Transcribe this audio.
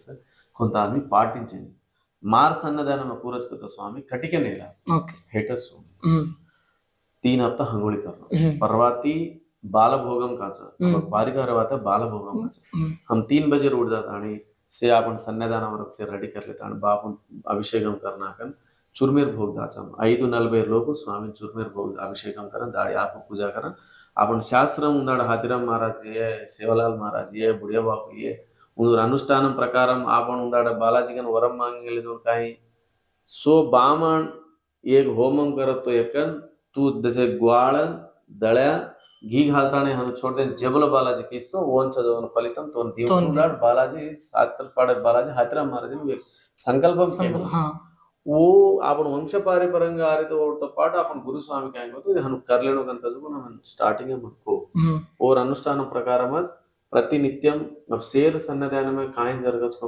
Sir కొంత आदमी పాటించింది मार सन्नदान पुरस्कृत स्वामी कटिके नेला ओके हेटस सोम हम्म, तीन हप्ता हंगोळी करणं हम्म, परवाती बालभोगम काचं हम्म. बारीक रवाता बालभोगम काचं हम्म, हम तीन बजे उठ जात आणि से आपण సన్నిధానం से రెడీ करलेत आणि బాపు అభిషేకం करणाकन चुरमेर भोग दाचा ఐదు నలభై లోపు స్వామి चुरमेर भोग अभिषेकम करा दाडी आप पूजा करा आपण శాస్త్రం ఉందాడు हाथीराम महाराज ये सेवालाल महाराज ये बुढ़िया बापू ये ಒಂದು ಅನುಷ್ಠಾನಂ ಪ್ರಕಾರಂ ಆಪಣ ಉಂದಾಡ ಬಾಲಾಜಿಗನ್ ವರಂ ಮಾಂಗಿಲಿದ್ರು ಕಾಯಿ ಸೊ ಬಾಮಣ್ ಏಗ್ ಹೋಮಂ ಕರತ್ತೋ ಯಕನ್ ತೂ ದಸೆ ಗ್ವಾಳ ದಳ ಘೀ ಹಾಲ್ತಾಣೆ ಹನು ಛೋಡ್ದೆ ಜಬಲ ಬಾಲಾಜಿ ಕಿಸ್ತೋ ಓನ್ ಚಜವನ ಫಲಿತಂ ತೋನ್ ದೀವನ್ ಉಂದಾಡ ಬಾಲಾಜಿ ಸಾತ್ರ ಪಾಡ ಬಾಲಾಜಿ ಹತ್ರ ಮಾರದಿನ ಸಂಕಲ್ಪಂ ಕೇವಲ ఓ ఆపణ వంశ పారంపరంగా ఆరితో పాటు ఆపణ గురుస్వామికి ఆయన ఇది హను కర్లేడు కనుక మనం స్టార్టింగ్ అనుకో ఓర్ అనుష్ఠానం ప్రకారం ప్రతినిత్యం సేరు సన్నదానమే కాయం జరగచ్చుకో